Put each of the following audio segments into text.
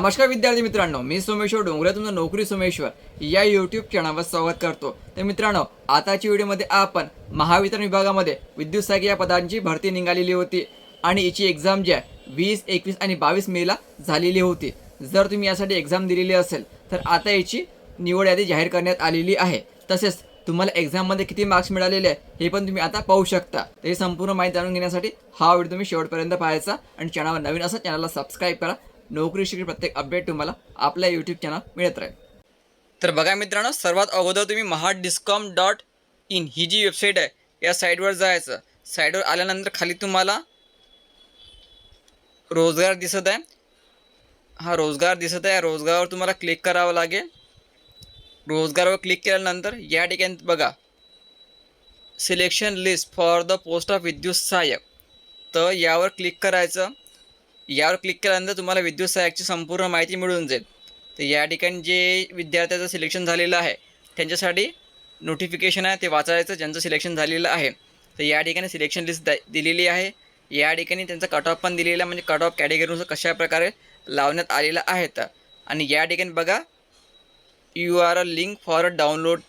नमस्कार विद्यार्थी मित्रांनो मी सोमेश्वर डोंगरे तुमचं नोकरी सोमेश्वर या यूट्यूब चॅनलवर स्वागत करतो. तर मित्रांनो आताच्या व्हिडिओमध्ये आपण महावितरण विभागामध्ये विद्युत सहाय्यक या पदांची भरती निघालेली होती आणि याची एक्झाम जी आहे वीस एकवीस आणि बावीस मेला झालेली होती. जर तुम्ही यासाठी एक्झाम दिलेली असेल तर आता याची निवड यादी जाहीर करण्यात आलेली आहे. तसेच तुम्हाला एक्झाममध्ये किती मार्क्स मिळालेले आहे हे पण तुम्ही आता पाहू शकता. तर ही संपूर्ण माहिती जाणून घेण्यासाठी हा व्हिडिओ तुम्ही शेवटपर्यंत पाहायचा आणि चॅनलवर नवीन असा चॅनलला सबस्क्राईब करा. नोकरीशी प्रत्येक अपडेट तुम्हाला आपल्या यूट्यूब चॅनल मिळत राहील. तर बघा मित्रांनो सर्वात अगोदर तुम्ही महा डिस्कॉम डॉट इन ही जी वेबसाईट आहे या साईटवर जायचं. साईटवर आल्यानंतर खाली तुम्हाला रोजगार दिसत आहे. हा रोजगार दिसत आहे. रोजगारावर तुम्हाला क्लिक करावं लागेल. रोजगारावर क्लिक केल्यानंतर या ठिकाणी बघा. Selection list for the post of विद्युत सहाय्यक. तर यावर क्लिक करायचं. यावर क्लिक केल्यानंतर तुम्हाला विद्युत सहाय्यकची संपूर्ण माहिती मिळून जाईल. तर या ठिकाणी जे विद्यार्थ्याचं सिलेक्शन झालेलं आहे त्यांच्यासाठी नोटिफिकेशन आहे ते वाचायचं ज्यांचं सिलेक्शन झालेलं आहे. तर या ठिकाणी सिलेक्शन लिस्ट द दिलेली आहे. या ठिकाणी त्यांचा कट ऑफ पण दिलेला म्हणजे कट ऑफ कॅटेगरीनुसार कशा प्रकारे लावण्यात आलेला आहे तर. आणि या ठिकाणी बघा you are a link for a download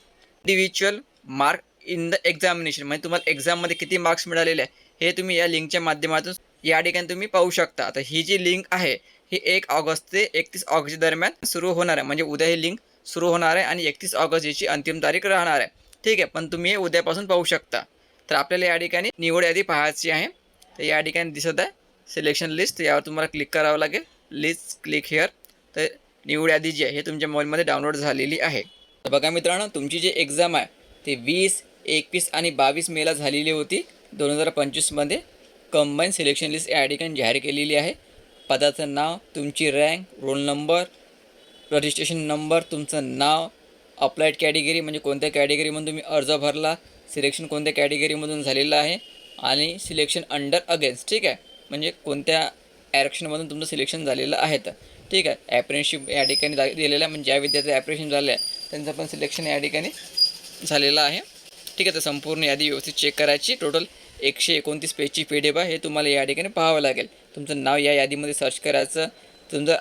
individual mark in the examination म्हणजे तुम्हाला एक्झाममध्ये किती मार्क्स मिळालेले आहे हे तुम्ही या लिंकच्या माध्यमातून या ठिकाणी तुम्ही पाहू शकता. आता ही जी लिंक आहे ही एक ऑगस्ट ते एकतीस ऑगस्ट दरम्यान सुरू होणार आहे. म्हणजे उद्या ही लिंक सुरू होणार आहे आणि एकतीस ऑगस्ट याची अंतिम तारीख राहणार आहे. ठीक आहे पण तुम्ही हे उद्यापासून पाहू शकता. तर आपल्याला या ठिकाणी निवड यादी पाहायची आहे. तर या ठिकाणी दिसत आहे सिलेक्शन लिस्ट यावर तुम्हाला क्लिक करावं लागेल. लिस्ट क्लिक हिअर तर निवड यादी जी आहे हे तुमच्या मोबाईलमध्ये डाउनलोड झालेली आहे. तर बघा मित्रांनो तुमची जी एक्झाम आहे ती वीस एकवीस आणि बावीस मेला झालेली होती दोन हजार पंचवीसमध्ये कंबाईन सिलेक्शन लिस्ट या ठिकाणी जाहीर केलेली आहे. पदाचं नाव तुमची rank roll number registration number तुमचं नाव अप्लाईड कॅटेगरी म्हणजे कोणत्या कॅटेगरीमधून तुम्ही अर्ज भरला सिलेक्शन कोणत्या कॅटेगरीमधून झालेलं आहे आणि सिलेक्शन अंडर अगेन्स्ट ठीक आहे? म्हणजे कोणत्या ॲरेक्शनमधून तुमचं सिलेक्शन झालेलं आहे तर. ठीक आहे? ॲप्रेनशिप या ठिकाणी दिलेलं आहे. म्हणजे ज्या विद्यार्थी ॲप्रेनशिप झालं आहे त्यांचं पण सिलेक्शन या ठिकाणी झालेलं आहे. ठीक आहे? तर संपूर्ण यादी व्यवस्थित चेक करायची. टोटल एकशे एकोणतीस पेजची पी डी एफ आहे हे तुम्हाला या ठिकाणी पाहावं लागेल. तुमचं नाव या यादीमध्ये सर्च करायचं तुमचं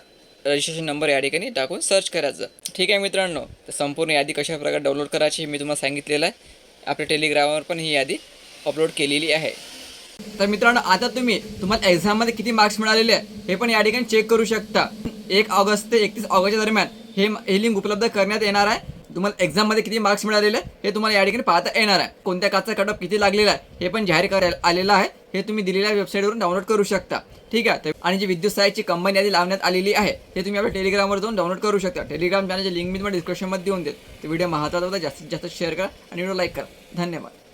रजिस्ट्रेशन नंबर या ठिकाणी टाकून सर्च करायचं. ठीक आहे मित्रांनो तर संपूर्ण यादी कशा प्रकारे डाउनलोड करायची हे मी तुम्हाला सांगितलेलं आहे. आपल्या टेलिग्रामवर पण ही यादी अपलोड केलेली आहे. तर मित्रांनो आता तुम्ही तुम्हाला एक्झाममध्ये किती मार्क्स मिळालेले आहे हे पण या ठिकाणी चेक करू शकता. एक ऑगस्ट ते एकतीस ऑगस्टच्या दरम्यान हे हे लिंक उपलब्ध करण्यात येणार आहे. तुम्हाला एक्झाममध्ये किती मार्क्स मिळालेले हे तुम्हाला या ठिकाणी पाहता येणार आहे. कोणत्या काचा कट ऑफ किती लागलेला आहे हे पण जाहीर करायला आलेलं आहे. हे तुम्ही दिलेल्या वेबसाईटवरून डाउनलोड करू शकता. ठीक आहे? आणि जी विद्युत सहाय्याची कंपनी यादी लावण्यात आलेली आहे हे तुम्ही आपल्या टेलिग्रामवर जाऊन डाउनलोड करू शकता. टेलिग्राम चॅनलची लिंक मी तुम्हाला डिस्क्रिप्शनमध्ये देऊन देत तर व्हिडिओ महत्त्वाचा होता जास्तीत जास्त शेअर करा आणि व्हिडिओ लाईक करा. धन्यवाद.